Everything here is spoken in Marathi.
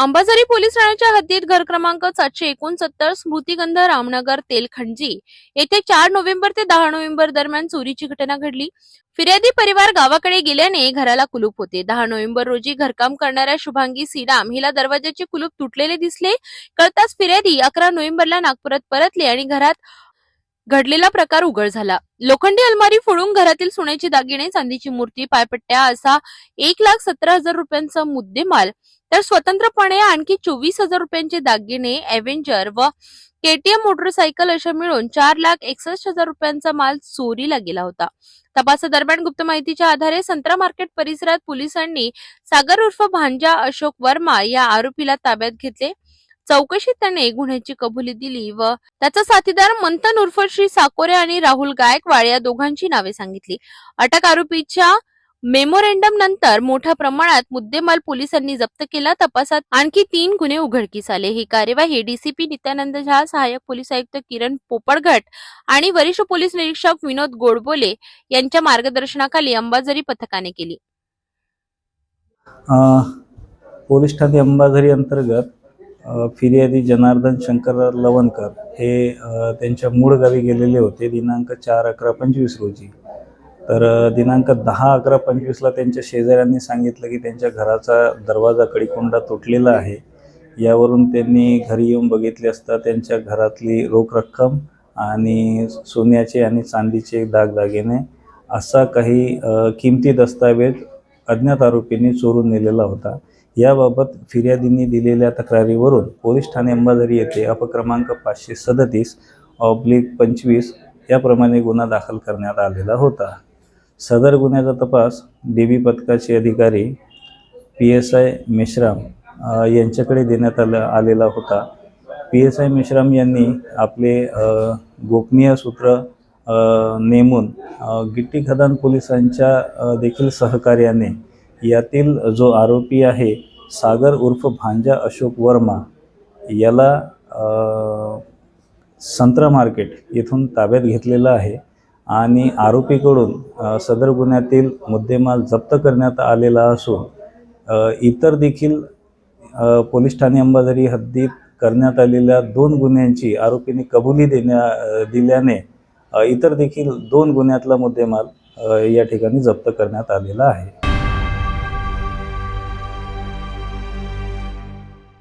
अंबाझरी पोलीस ठाण्याच्या हद्दीत घर क्रमांक सातशे एकोणसत्तर स्मृतिगंध रामनगर तेलखंडजी येथे चार नोव्हेंबर ते दहा नोव्हेंबर दरम्यान चोरीची घटना घडली. फिर्यादी परिवार गावाकडे गेल्याने घराला कुलूप होते. दहा नोव्हेंबर रोजी घरकाम करणाऱ्या शुभांगी सीडाम हिला दरवाजाचे कुलूप तुटलेले दिसले. कळताच फिर्यादी अकरा नोव्हेंबरला नागपुरात परतले आणि घरात घडलेला प्रकार उघड झाला. लोखंडी अलमारी फोडून घरातील सोन्याचे दागिने चांदीची मूर्ती पायपट्ट्या असा एक लाख सतरा हजार रुपयांचा मुद्देमाल. तर स्वतंत्रपणे आणखी चोवीस हजार रुपयांचे दागिने एव्हेंजर व केटीएम मोटरसायकल अशा मिळून चार लाख एकसष्ट हजार रुपयांचा माल चोरीला गेला होता. तपासादरम्यान गुप्त माहितीच्या आधारे संत्रा मार्केट परिसरात पोलिसांनी सागर उर्फ भांजा अशोक वर्मा या आरोपीला ताब्यात घेतले. चौकशीत त्याने गुन्ह्याची कबुली दिली व त्याचा साथीदार मंथन उर्फ श्री साकोरे आणि राहुल गायकवाड या दोघांची नावे सांगितली. अटक आरोपीच्या मेमोरेंडम नंतर मोठ्या प्रमाणात मुद्देमाल पोलिसांनी जप्त केला. तपासात आणखी तीन गुन्हे उघडकीस आले. ही कार्यवाही डीसीपी नित्यानंद झा सहाय्यक पोलीस आयुक्त किरण पोपळघट आणि वरिष्ठ पोलीस निरीक्षक विनोद गोडबोले यांच्या मार्गदर्शनाखाली अंबाझरी पथकाने केली. पोलीस ठाणे अंबाझरी अंतर्गत फिर्यादी जनार्दन शंकर लवणकर हे त्यांच्या मूळ गावी गेलेले होते दिनांक चार अकरा पंचवीस रोजी. तर दिनांक दहा अकरा पंचवीसला त्यांच्या शेजाऱ्यांनी सांगितलं की त्यांच्या घराचा दरवाजा कडीकोंडा तुटलेला आहे. यावरून त्यांनी घरी येऊन बघितले असता त्यांच्या घरातली रोख रक्कम आणि सोन्याचे आणि चांदीचे दागदागिने असा काही किमती दस्तावेज अज्ञात आरोपींनी चोरून नेलेला होता. याबाबत फिर्यादींनी दिलेल्या तक्रारीवरून पोलीस ठाणे अंबाझरी येथे अपक्रमांक पाचशे सदतीस ऑब्लिक पंचवीस याप्रमाणे गुन्हा दाखल करण्यात आलेला होता. सदर गुन्ह्याचा तपास डी बी पथकाचे अधिकारी पी एस आय मेश्राम यांच्याकडे देण्यात आला आलेला होता. पी एस आय मेश्राम यांनी आपले गोपनीय सूत्र नेमून गिट्टी खदान पोलिसांच्या देखील सहकार्याने यातील जो आरोपी आहे सागर उर्फ भांजा अशोक वर्मा याला संत्रा मार्केट येथून ताब्यात घेतलेलं आहे आणि आरोपीकडून सदर गुन्ह्यातील मुद्देमाल जप्त करण्यात आलेला असून इतर देखील पोलीस ठाणे अंबाझरी हद्दीत करण्यात आलेल्या दोन गुन्ह्यांची आरोपींनी कबुली देण्या दिल्याने इतर देखील दोन गुन्ह्यातला मुद्देमाल या ठिकाणी जप्त करण्यात आलेला आहे.